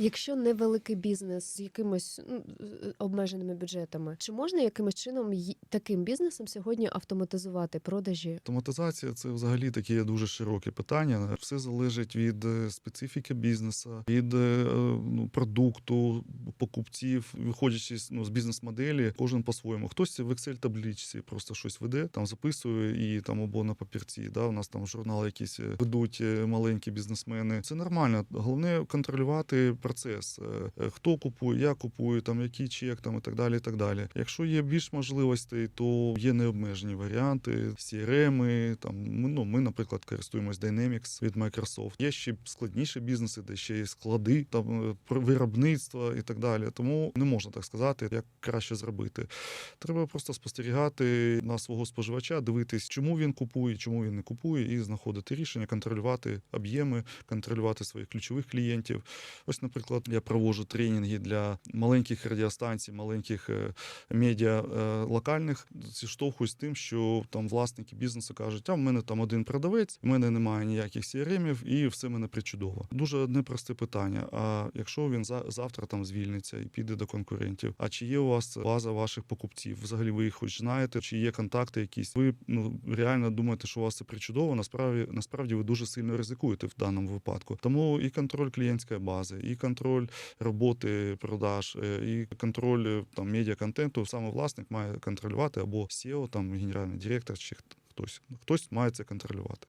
Якщо невеликий бізнес з якимось ну, обмеженими бюджетами, чи можна якимось чином таким бізнесом сьогодні автоматизувати продажі? Автоматизація це взагалі таке дуже широке питання. Все залежить від е, специфіки бізнесу, від е, ну, продукту, покупців, виходячи ну, з бізнес-моделі, кожен по-своєму. Хтось в Excel табличці просто щось веде, там записує і там або на папірці. Да, у нас там журнали якісь е, ведуть е, маленькі бізнесмени. Це нормально. Головне контролювати процес. Е, е, Хто купує, як купує, там який чек, там і так далі. І так далі. Якщо є більш можливостей, то є необмежені варіанти, CRM, там ми, ну, ми, наприклад, користуємось Dynamics від Microsoft. Є ще складніші бізнеси, де ще є склади, там е, виробництво і так далі. Тому не можна так сказати, як краще зробити. Треба просто спостерігати на свого споживача, дивитись, чому він купує, чому він не купує, і знаходити рішення, контролювати об'єми, контролювати своїх ключових клієнтів. Ось, наприклад, я проводжу тренінги для маленьких радіостанцій, маленьких е, медіа е, локальних. Зіштовхуюсь тим, що там власники бізнесу кажуть, а в мене там один продавець, в мене немає ніяких CRM-ів, і все мене причудово. Дуже одне просте питання. А якщо він за- завтра там звільниться і піде до конкурентів, а чи є у вас база ваших покупців? Взагалі ви їх хоч знаєте, чи є контакти якісь? Ви ну реально думаєте, що у вас це причудово? Насправді насправді ви дуже сильно ризикуєте в даному випадку. Тому і контроль клієнтської бази, і контроль роботи продаж, е, і контроль е, там медіа контенту. Саме власник має контролювати або SEO, там генеральний директор, чи хтось хтось має це контролювати.